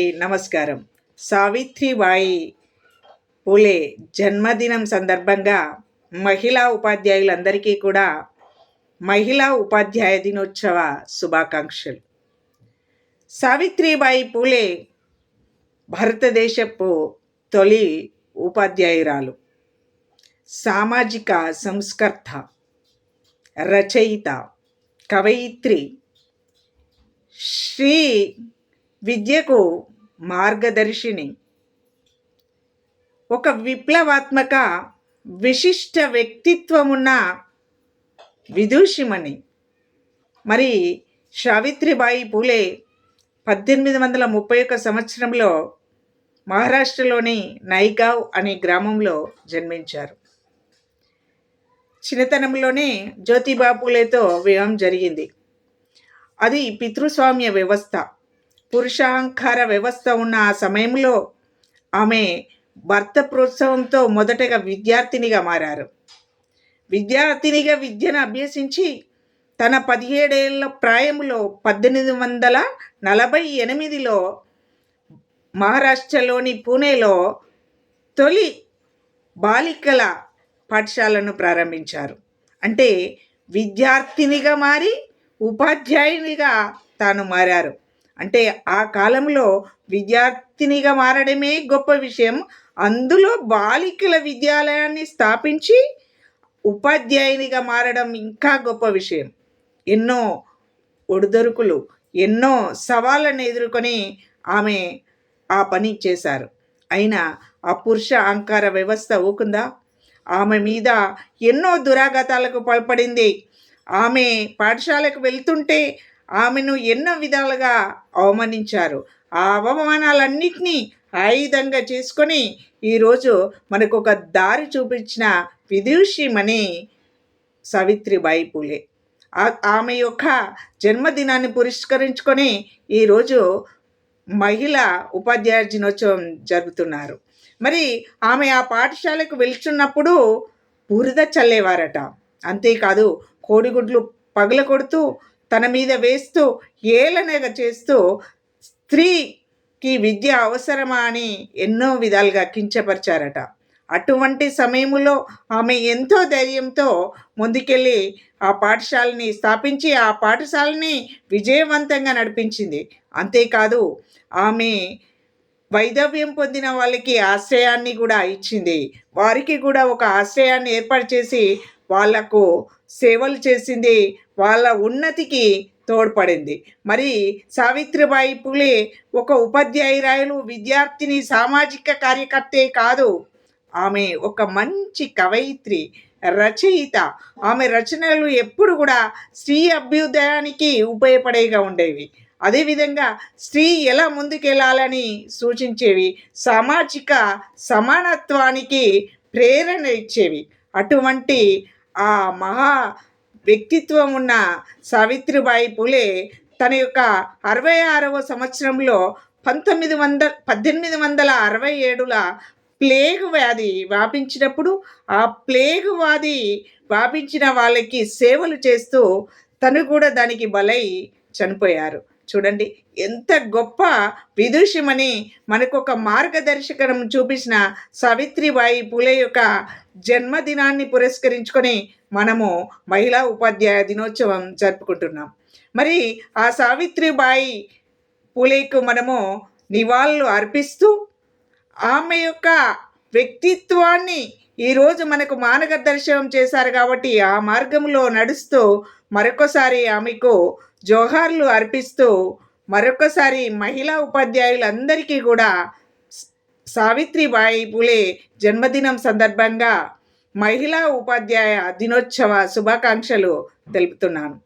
నమస్కారం. సావిత్రిబాయి పూలే జన్మదినం సందర్భంగా మహిళా ఉపాధ్యాయులందరికీ కూడా మహిళా ఉపాధ్యాయ దినోత్సవ శుభాకాంక్షలు. సావిత్రిబాయి పూలే భారతదేశపు తొలి ఉపాధ్యాయురాలు. సామాజిక సంస్కర్త రచయిత కవయిత్రి శ్రీ విద్యకు మార్గదర్శిని. ఒక విప్లవాత్మక విశిష్ట వ్యక్తిత్వమున్న విదూషిమణి. మరి సావిత్రిబాయి పూలే పద్దెనిమిది వందల ముప్పై ఒక్క సంవత్సరంలో మహారాష్ట్రలోని నైగావ్ అనే గ్రామంలో జన్మించారు. చిన్నతనంలోనే జ్యోతిబా పూలేతో వివాహం జరిగింది. అది పితృస్వామ్య వ్యవస్థ. పురుషాహంకార వ్యవస్థ ఉన్న ఆ సమయంలో ఆమె భర్త ప్రోత్సాహంతో మొదటగా విద్యార్థినిగా మారారు. విద్యార్థినిగా విద్యను అభ్యసించి తన పదిహేడేళ్ళ ప్రాయంలో పద్దెనిమిది వందల నలభై ఎనిమిదిలో మహారాష్ట్రలోని పూణేలో తొలి బాలికల పాఠశాలను ప్రారంభించారు. అంటే విద్యార్థినిగా మారి ఉపాధ్యాయునిగా తాను మారారు. అంటే ఆ కాలంలో విద్యార్థినిగా మారడమే గొప్ప విషయం. అందులో బాలికల విద్యాలయాన్ని స్థాపించి ఉపాధ్యాయునిగా మారడం ఇంకా గొప్ప విషయం. ఎన్నో ఒడిదొరుకులు ఎన్నో సవాళ్ళను ఎదుర్కొని ఆమె ఆ పని చేశారు. అయినా ఆ పురుష అహంకార వ్యవస్థ ఊకుందా? ఆమె మీద ఎన్నో దురాఘాతాలకు పాల్పడింది. ఆమె పాఠశాలకు వెళ్తుంటే ఆమెను ఎన్నో విధాలుగా అవమానించారు. ఆ అవమానాలన్నింటినీ ఆయుధంగా చేసుకొని ఈరోజు మనకు ఒక దారి చూపించిన విదూషిమణి సావిత్రిబాయి పూలే. ఆమె యొక్క జన్మదినాన్ని పురస్కరించుకొని ఈరోజు మహిళ ఉపాధ్యాయ దినోత్సవం జరుపుతున్నారు. మరి ఆమె ఆ పాఠశాలకు వెళ్తున్నప్పుడు బురద చల్లేవారట. అంతేకాదు కోడిగుడ్లు పగల కొడుతూ తన మీద వేస్తూ ఏలనగా చేస్తూ స్త్రీకి విద్య అవసరమా అని ఎన్నో విధాలుగా కించపరిచారట. అటువంటి సమయంలో ఆమె ఎంతో ధైర్యంతో ముందుకెళ్ళి ఆ పాఠశాలని స్థాపించి ఆ పాఠశాలని విజయవంతంగా నడిపించింది. అంతేకాదు ఆమె వైదవ్యం పొందిన వాళ్ళకి ఆశ్రయాన్ని కూడా ఇచ్చింది. వారికి కూడా ఒక ఆశ్రయాన్ని ఏర్పాటు చేసి వాళ్ళకు సేవలు చేసింది వాళ్ళ ఉన్నతికి తోడ్పడింది. మరి సావిత్రిబాయి పులే ఒక ఉపాధ్యాయురాయలు విద్యార్థిని సామాజిక కార్యకర్తే కాదు. ఆమె ఒక మంచి కవయిత్రి రచయిత. ఆమె రచనలు ఎప్పుడు కూడా స్త్రీ అభ్యుదయానికి ఉపయోగపడేగా ఉండేవి. అదేవిధంగా స్త్రీ ఎలా ముందుకెళ్ళాలని సూచించేవి సామాజిక సమానత్వానికి ప్రేరణ ఇచ్చేవి. అటువంటి ఆ మహా వ్యక్తిత్వం ఉన్న సావిత్రిబాయి పూలే తన యొక్క అరవై ఆరవ సంవత్సరంలో పంతొమ్మిది వందల పద్దెనిమిది వందల అరవై ఏడుల ప్లేగ్ వ్యాధి వ్యాపించినప్పుడు ఆ ప్లేగ్ వ్యాధి వ్యాపించిన వాళ్ళకి సేవలు చేస్తూ తను కూడా దానికి బలై చనిపోయారు. చూడండి ఎంత గొప్ప విదూషమని మనకు ఒక మార్గదర్శకం చూపించిన సావిత్రిబాయి పూలే యొక్క జన్మదినాన్ని పురస్కరించుకొని మనము మహిళా ఉపాధ్యాయ దినోత్సవం జరుపుకుంటున్నాం. మరి ఆ సావిత్రిబాయి పూలేకు మనము నివాళులు అర్పిస్తూ ఆమె యొక్క వ్యక్తిత్వాన్ని ఈరోజు మనకు మార్గదర్శనం చేశారు కాబట్టి ఆ మార్గంలో నడుస్తూ మరొకసారి ఆమెకు జోహార్లు అర్పిస్తూ మరొకసారి మహిళా ఉపాధ్యాయులందరికీ కూడా సావిత్రిబాయి పులే జన్మదినం సందర్భంగా మహిళా ఉపాధ్యాయ దినోత్సవ శుభాకాంక్షలు తెలుపుతున్నాను.